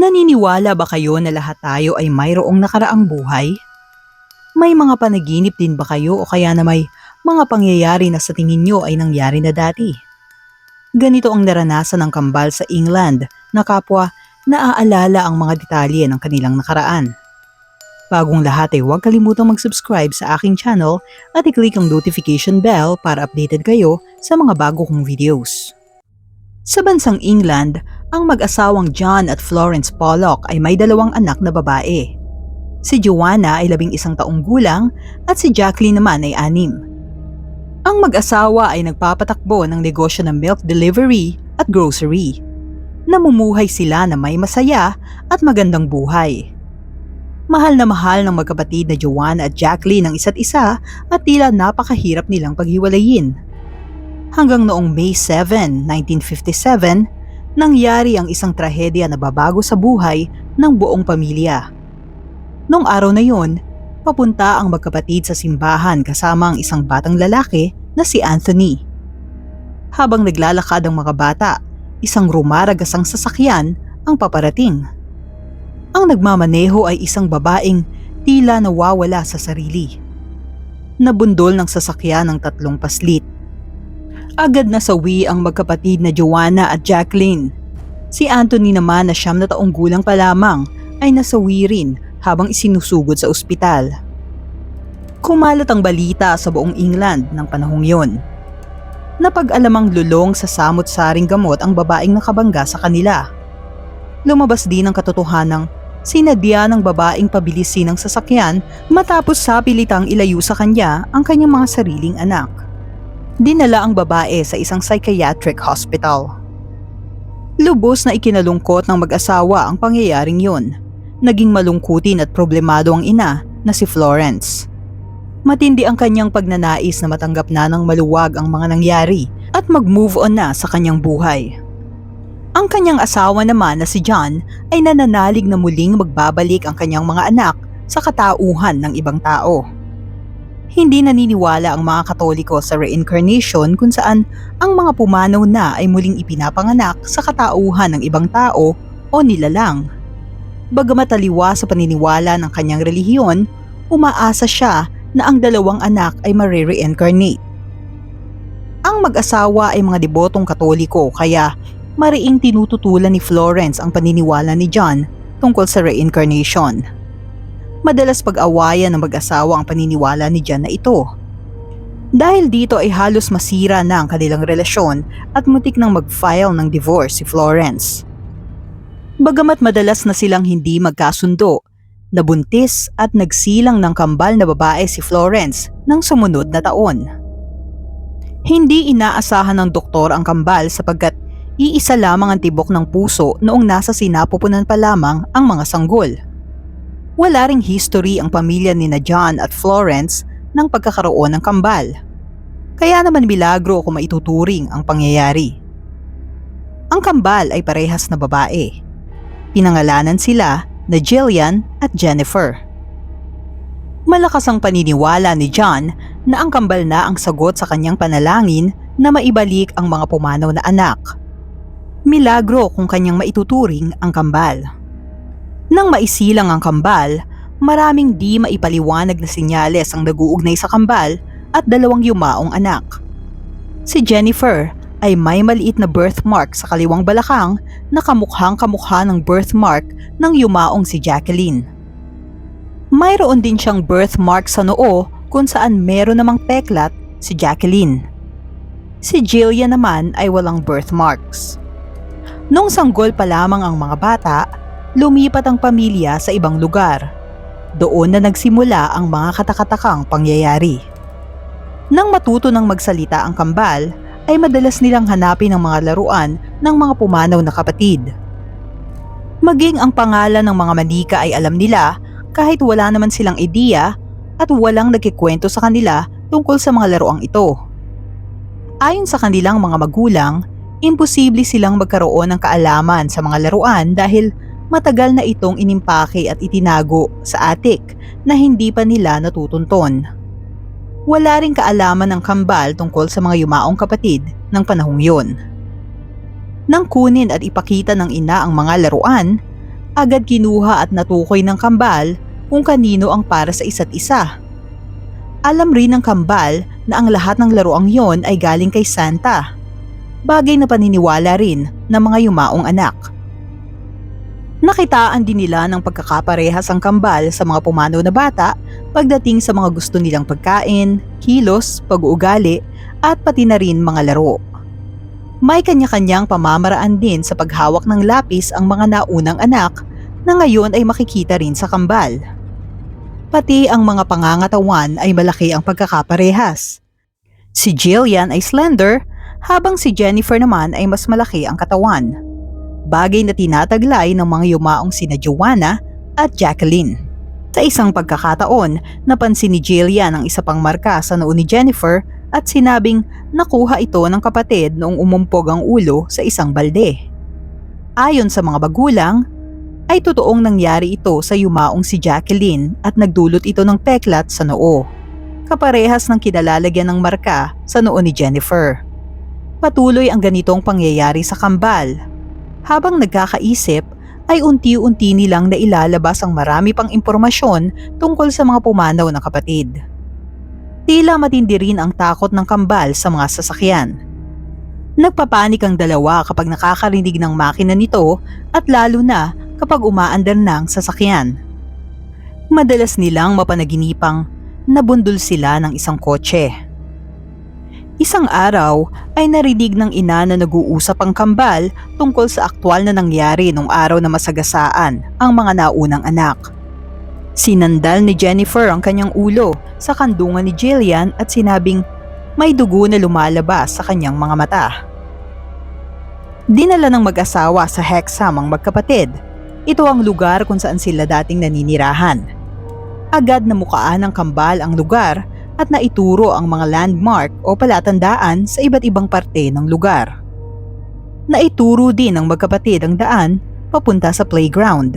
Naniniwala ba kayo na lahat tayo ay mayroong nakaraang buhay? May mga panaginip din ba kayo o kaya na may mga pangyayari na sa tingin nyo ay nangyari na dati? Ganito ang naranasan ng kambal sa England na kapwa naaalala ang mga detalye ng kanilang nakaraan. Bagong lahat ay huwag kalimutang mag-subscribe sa aking channel at i-click ang notification bell para updated kayo sa mga bago kong videos. Sa bansang England, ang mag-asawang John at Florence Pollock ay may dalawang anak na babae. Si Joanna ay labing isang taong gulang at si Jacqueline naman ay anim. Ang mag-asawa ay nagpapatakbo ng negosyo ng milk delivery at grocery. Namumuhay sila na may masaya at magandang buhay. Mahal na mahal ng magkapatid na Joanna at Jacqueline ang isa't isa at tila napakahirap nilang paghiwalayin. Hanggang noong May 7, 1957, nangyari ang isang trahedya na babago sa buhay ng buong pamilya. Noong araw na yun, papunta ang magkapatid sa simbahan kasama ang isang batang lalaki na si Anthony. Habang naglalakad ang mga bata, isang rumaragasang sasakyan ang paparating. Ang nagmamaneho ay isang babaeng tila nawawala sa sarili. Nabundol ng sasakyan ng tatlong paslit. Agad na sawi ang magkapatid na Joanna at Jacqueline. Si Anthony naman na siyam na taong gulang pa lamang ay nasawi rin habang isinusugod sa ospital. Kumalat ang balita sa buong England ng panahong yon. Napag-alamang lulong sa samot-saring gamot ang babaeng nakabangga sa kanila. Lumabas din ang katotohanang sinadya ng babaeng pabilisin ng sasakyan matapos sa pilitang ilayo sa kanya ang kanyang mga sariling anak. Dinala ang babae sa isang psychiatric hospital. Lubos na ikinalungkot ng mag-asawa ang pangyayaring yun. Naging malungkutin at problemado ang ina na si Florence. Matindi ang kanyang pagnanais na matanggap na ng maluwag ang mga nangyari at mag-move on na sa kanyang buhay. Ang kanyang asawa naman na si John ay nananalig na muling magbabalik ang kanyang mga anak sa katauhan ng ibang tao. Hindi naniniwala ang mga katoliko sa reincarnation kung saan ang mga pumanaw na ay muling ipinapanganak sa katauhan ng ibang tao o nilalang. Bagamat taliwa sa paniniwala ng kanyang relihiyon, umaasa siya na ang dalawang anak ay marireincarnate. Ang mag-asawa ay mga debotong katoliko kaya mariing tinututulan ni Florence ang paniniwala ni John tungkol sa reincarnation. Madalas pag-awayan ng mag-asawa ang paniniwala ni John na ito. Dahil dito ay halos masira na ang kanilang relasyon at mutik nang mag-file ng divorce si Florence. Bagamat madalas na silang hindi magkasundo, nabuntis at nagsilang ng kambal na babae si Florence ng sumunod na taon. Hindi inaasahan ng doktor ang kambal sapagkat iisa lamang ang tibok ng puso noong nasa sinapupunan pa lamang ang mga sanggol. Wala ring history ang pamilya ni na John at Florence ng pagkakaroon ng kambal. Kaya naman milagro kung maituturing ang pangyayari. Ang kambal ay parehas na babae. Pinangalanan sila na Jillian at Jennifer. Malakas ang paniniwala ni John na ang kambal na ang sagot sa kanyang panalangin na maibalik ang mga pumanaw na anak. Milagro kung kanyang maituturing ang kambal. Nang maisilang ang kambal, maraming di maipaliwanag na sinyales ang naguugnay sa kambal at dalawang yumaong anak. Si Jennifer ay may maliit na birthmark sa kaliwang balakang na kamukhang kamukha ng birthmark ng yumaong si Jacqueline. Mayroon din siyang birthmark sa noo kung saan meron namang peklat si Jacqueline. Si Jillian naman ay walang birthmarks. Nung sanggol pa lamang ang mga bata, lumipat ang pamilya sa ibang lugar. Doon na nagsimula ang mga katakatakang pangyayari. Nang matuto ng magsalita ang kambal, ay madalas nilang hanapin ang mga laruan ng mga pumanaw na kapatid. Maging ang pangalan ng mga manika ay alam nila kahit wala naman silang ideya at walang nagkikwento sa kanila tungkol sa mga laruang ito. Ayon sa kanilang mga magulang, imposible silang magkaroon ng kaalaman sa mga laruan dahil matagal na itong inimpake at itinago sa attic na hindi pa nila natutunton. Wala ring kaalaman ng kambal tungkol sa mga yumaong kapatid ng panahong yun. Nang kunin at ipakita ng ina ang mga laruan, agad kinuha at natukoy ng kambal kung kanino ang para sa isa't isa. Alam rin ng kambal na ang lahat ng laruang yon ay galing kay Santa. Bagay na paniniwala rin ng mga yumaong anak. Nakitaan din nila ng pagkakaparehas ang kambal sa mga pumanaw na bata pagdating sa mga gusto nilang pagkain, kilos, pag-uugali at pati na rin mga laro. May kanya-kanyang pamamaraan din sa paghawak ng lapis ang mga naunang anak na ngayon ay makikita rin sa kambal. Pati ang mga pangangatawan ay malaki ang pagkakaparehas. Si Jillian ay slender habang si Jennifer naman ay mas malaki ang katawan. Bagay na tinataglay ng mga yumaong sina Joanna at Jacqueline. Sa isang pagkakataon, napansin ni Jillian ang isa pang marka sa noo ni Jennifer at sinabing nakuha ito ng kapatid noong umumpog ang ulo sa isang balde. Ayon sa mga bagulang, ay totoong nangyari ito sa yumaong si Jacqueline at nagdulot ito ng peklat sa noo. Kaparehas ng kinalalagyan ng marka sa noo ni Jennifer. Patuloy ang ganitong pangyayari sa kambal. Habang nagkakaisip, ay unti-unti nilang nailalabas ang marami pang impormasyon tungkol sa mga pumanaw na kapatid. Tila matindi rin ang takot ng kambal sa mga sasakyan. Nagpapanik ang dalawa kapag nakakarinig ng makina nito at lalo na kapag umaandar na ang sasakyan. Madalas nilang mapanaginipang nabundol sila ng isang kotse. Isang araw ay narinig ng ina na nag-uusap ang kambal tungkol sa aktwal na nangyari nung araw na masagasaan ang mga naunang anak. Sinandal ni Jennifer ang kanyang ulo sa kandungan ni Jillian at sinabing may dugo na lumalabas sa kanyang mga mata. Dinala ng mag-asawa sa Hexham ang magkapatid. Ito ang lugar kung saan sila dating naninirahan. Agad na mukaan ng kambal ang lugar at naituro ang mga landmark o palatandaan sa iba't ibang parte ng lugar. Naituro din ng magkapatid ang daan papunta sa playground.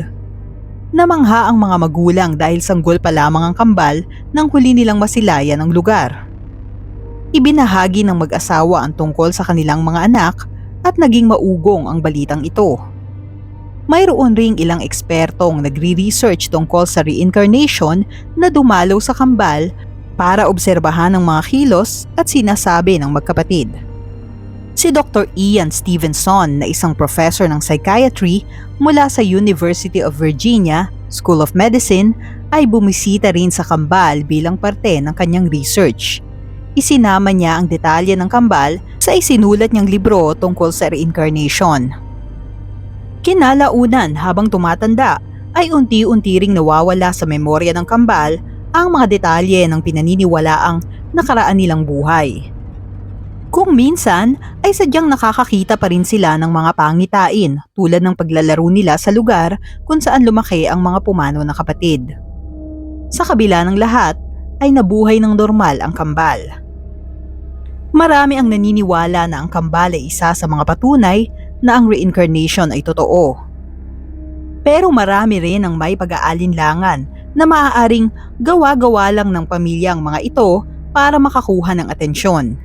Namangha ang mga magulang dahil sanggol pa lamang ang kambal nang huli nilang masilayan ang lugar. Ibinahagi ng mag-asawa ang tungkol sa kanilang mga anak at naging maugong ang balitang ito. Mayroon ring ilang ekspertong nagre-research tungkol sa reincarnation na dumalaw sa kambal para obserbahan ang mga kilos at sinasabi ng magkapatid. Si Dr. Ian Stevenson na isang professor ng psychiatry mula sa University of Virginia School of Medicine ay bumisita rin sa kambal bilang parte ng kanyang research. Isinama niya ang detalye ng kambal sa isinulat niyang libro tungkol sa reincarnation. Kinalaunan habang tumatanda ay unti-unti ring nawawala sa memorya ng kambal ang mga detalye ng pinaniniwalaang nakaraan nilang buhay. Kung minsan ay sadyang nakakakita pa rin sila ng mga pangitain tulad ng paglalaro nila sa lugar kung saan lumaki ang mga pumano na kapatid. Sa kabila ng lahat ay nabuhay ng normal ang kambal. Marami ang naniniwala na ang kambal ay isa sa mga patunay na ang reincarnation ay totoo. Pero marami rin ang may pag-aalinlangan na maaaring gawa-gawa lang ng pamilyang mga ito para makakuha ng atensyon.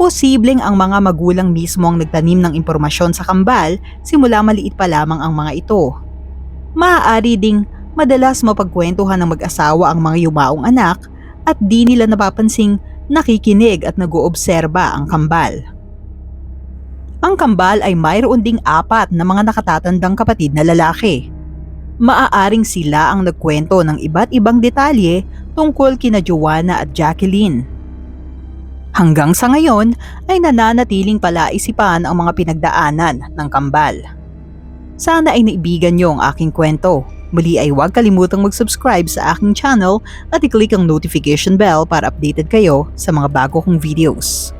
Posibleng ang mga magulang mismo ang nagtanim ng impormasyon sa kambal simula maliit pa lamang ang mga ito. Maaari ding madalas mapagkwentuhan ng mag-asawa ang mga yumaong anak at di nila napapansing nakikinig at nag-oobserba ang kambal. Ang kambal ay mayroon ding apat na mga nakatatandang kapatid na lalaki. Maaaring sila ang nagkwento ng iba't ibang detalye tungkol kina Joanna at Jacqueline. Hanggang sa ngayon ay nananatiling palaisipan ang mga pinagdaanan ng kambal. Sana ay naibigan niyo ang aking kwento. Muli ay huwag kalimutang mag-subscribe sa aking channel at i-click ang notification bell para updated kayo sa mga bago kong videos.